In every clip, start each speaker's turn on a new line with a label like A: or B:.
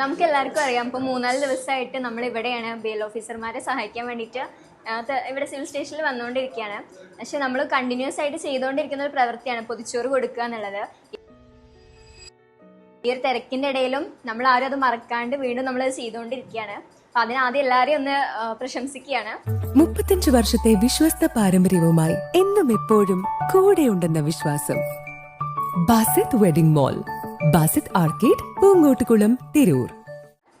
A: നമുക്ക് എല്ലാവർക്കും അറിയാം. ഇപ്പോൾ മൂന്നാൽ ദിവസമായിട്ട് നമ്മൾ ഇവിടെയാണ് ബെയിൽ ഓഫീസർമാരെ സഹായിക്കാൻ വേണ്ടിയിട്ട് ഇവിടെ സിവിൽ സ്റ്റേഷനിൽ വന്നുകൊണ്ടിരിക്കുകയാണ്. പക്ഷെ നമ്മൾ കണ്ടിന്യൂസ് ആയിട്ട് ചെയ്തുകൊണ്ടിരിക്കുന്ന ഒരു പ്രവൃത്തിയാണ് പൊതിച്ചോറ് കൊടുക്കുക എന്നുള്ളത്. ഈ ഒരു തിരക്കിന്റെ ഇടയിലും നമ്മൾ ആരും അത് മറക്കാണ്ട് വീണ്ടും നമ്മൾ അത് ചെയ്തുകൊണ്ടിരിക്കുകയാണ്. അപ്പൊ അതിനാദ്യം എല്ലാവരെയും ഒന്ന് പ്രശംസിക്കുകയാണ്.
B: മുപ്പത്തഞ്ച് വർഷത്തെ വിശ്വസ്ത പാരമ്പര്യവുമായി എന്നും എപ്പോഴും കൂടെയുണ്ടെന്ന വിശ്വാസം. Basith wedding mall. Basith arcade Poongottukulam Tirur.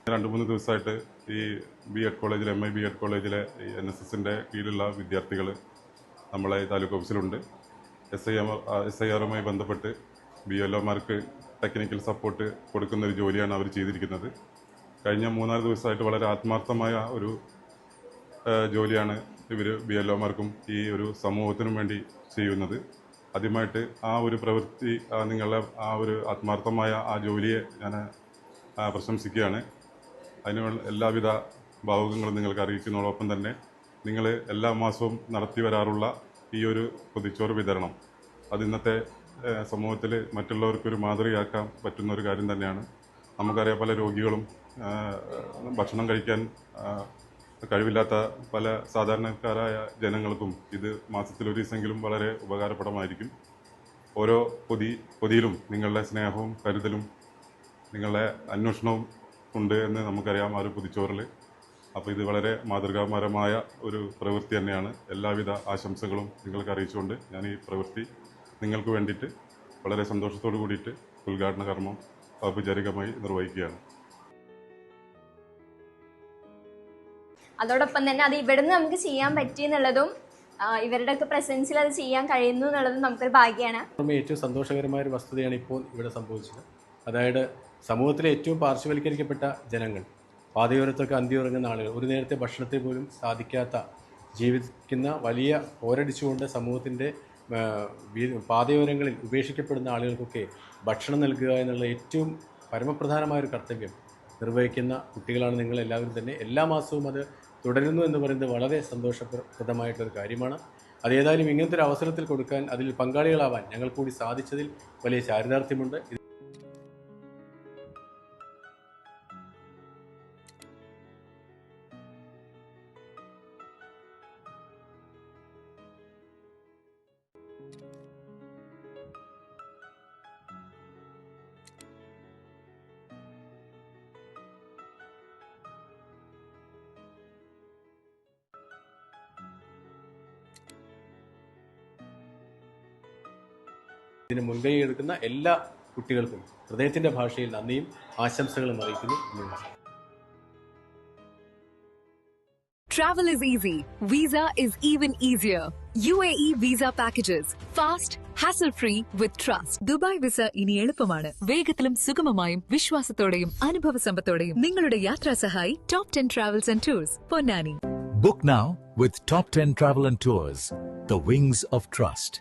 C: രണ്ടു മൂന്ന് ദിവസമായിട്ട് ഈ ബി എഡ് കോളേജിൽ എം ഐ ബി എഡ് കോളേജിലെ എൻ എസ് എസിന്റെ കീഴിലുള്ള വിദ്യാർത്ഥികൾ നമ്മളെ ഈ താലൂക്ക് ഓഫീസിലുണ്ട് എസ് ഐ എസ് ഐ ആറുമായി ബന്ധപ്പെട്ട് ബി എൽ ഒമാർക്ക് ടെക്നിക്കൽ സപ്പോർട്ട് കൊടുക്കുന്ന ഒരു ജോലിയാണ് അവർ ചെയ്തിരിക്കുന്നത്. കഴിഞ്ഞ മൂന്നാൽ ദിവസമായിട്ട് വളരെ ആത്മാർത്ഥമായ ഒരു ജോലിയാണ് ഇവർ ബി എൽ ഒമാർക്കും ഈ ഒരു സമൂഹത്തിനും വേണ്ടി ചെയ്യുന്നത്. ആദ്യമായിട്ട് ആ ഒരു പ്രവൃത്തി നിങ്ങളുടെ ആ ഒരു ആത്മാർത്ഥമായ ആ ജോലിയെ ഞാൻ പ്രശംസിക്കുകയാണ്. അതിന് എല്ലാവിധ ഭാവുകങ്ങളും നിങ്ങൾക്ക് അറിയിക്കുന്നതോടൊപ്പം തന്നെ നിങ്ങൾ എല്ലാ മാസവും നടത്തി വരാറുള്ള ഈ ഒരു പൊതിച്ചോറ് വിതരണം അത് ഇന്നത്തെ സമൂഹത്തിൽ മറ്റുള്ളവർക്കൊരു മാതൃകയാക്കാൻ പറ്റുന്ന ഒരു കാര്യം തന്നെയാണ്. നമുക്കറിയാം പല രോഗികളും ഭക്ഷണം കഴിക്കാൻ കഴിവില്ലാത്ത പല സാധാരണക്കാരായ ജനങ്ങൾക്കും ഇത് മാസത്തിൽ ഒരു ദിവസമെങ്കിലും വളരെ ഉപകാരപ്രദമായിരിക്കും. ഓരോ പൊതി പൊതിയിലും നിങ്ങളുടെ സ്നേഹവും കരുതലും നിങ്ങളുടെ അന്വേഷണവും ഉണ്ട് എന്ന് നമുക്കറിയാം ആ ഒരു പൊതിച്ചോറിൽ അപ്പോൾ ഇത് വളരെ മാതൃകാപരമായ ഒരു പ്രവൃത്തി തന്നെയാണ്. എല്ലാവിധ ആശംസകളും നിങ്ങൾക്ക് അറിയിച്ചുകൊണ്ട് ഞാൻ ഈ പ്രവൃത്തി നിങ്ങൾക്ക് വേണ്ടിയിട്ട് വളരെ സന്തോഷത്തോടു കൂടിയിട്ട് ഉദ്ഘാടന കർമ്മം ഔപചാരികമായി നിർവഹിക്കുകയാണ്.
A: അതോടൊപ്പം തന്നെ അത് ഇവിടുന്ന് നമുക്ക് ചെയ്യാൻ പറ്റി എന്നുള്ളതും ഇവരുടെ ഒക്കെ പ്രസൻസിൽ അത് ചെയ്യാൻ കഴിയുന്നു എന്നുള്ളതും നമുക്കൊരു ഭാഗ്യമാണ്
D: ഏറ്റവും സന്തോഷകരമായ ഒരു വസ്തുതയാണ് ഇപ്പോൾ ഇവിടെ സംഭവിച്ചത്. അതായത് സമൂഹത്തിലെ ഏറ്റവും പാർശ്വവൽക്കരിക്കപ്പെട്ട ജനങ്ങൾ പാതയോരത്തൊക്കെ അന്തിയുറങ്ങുന്ന ആളുകൾ ഒരു നേരത്തെ ഭക്ഷണത്തെ പോലും സാധിക്കാത്ത ജീവിക്കുന്ന വലിയ പോരടിച്ചുകൊണ്ട് സമൂഹത്തിന്റെ പാതയോരങ്ങളിൽ ഉപേക്ഷിക്കപ്പെടുന്ന ആളുകൾക്കൊക്കെ ഭക്ഷണം നൽകുക എന്നുള്ള ഏറ്റവും പരമപ്രധാനമായ ഒരു കർത്തവ്യം നിർവഹിക്കുന്ന കുട്ടികളാണ് നിങ്ങൾ എല്ലാവരും തന്നെ. എല്ലാ മാസവും അത് തുടരുന്നു എന്ന് പറയുന്നത് വളരെ സന്തോഷപ്രദമായിട്ടൊരു കാര്യമാണ്. അത് ഏതായാലും ഇങ്ങനത്തെ ഒരു അവസരത്തിൽ കൊടുക്കാൻ അതിൽ പങ്കാളികളാവാൻ ഞങ്ങൾ കൂടി സാധിച്ചതിൽ വലിയ ചാരിതാർത്ഥ്യമുണ്ട്. ഇതിന് മുൻകൈ എടുക്കുന്ന എല്ലാ കുട്ടികൾക്കും ഹൃദയത്തിന്റെ ഭാഷയിൽ നന്ദിയും ആശംസകളും അറിയിക്കുന്നു.
E: Travel is easy. Visa is even easier. UAE visa packages. Fast, hassle-free with trust. Dubai visa ഇനി എളുപ്പമാണ് വേഗത്തിലും സുഗമമായും വിശ്വാസത്തോടെയും അനുഭവ സമ്പത്തോടെയും നിങ്ങളുടെ യാത്രാ സഹായി top ten travels and tours Ponnani
F: Book now with Top 10 Travel and Tours, the wings of trust.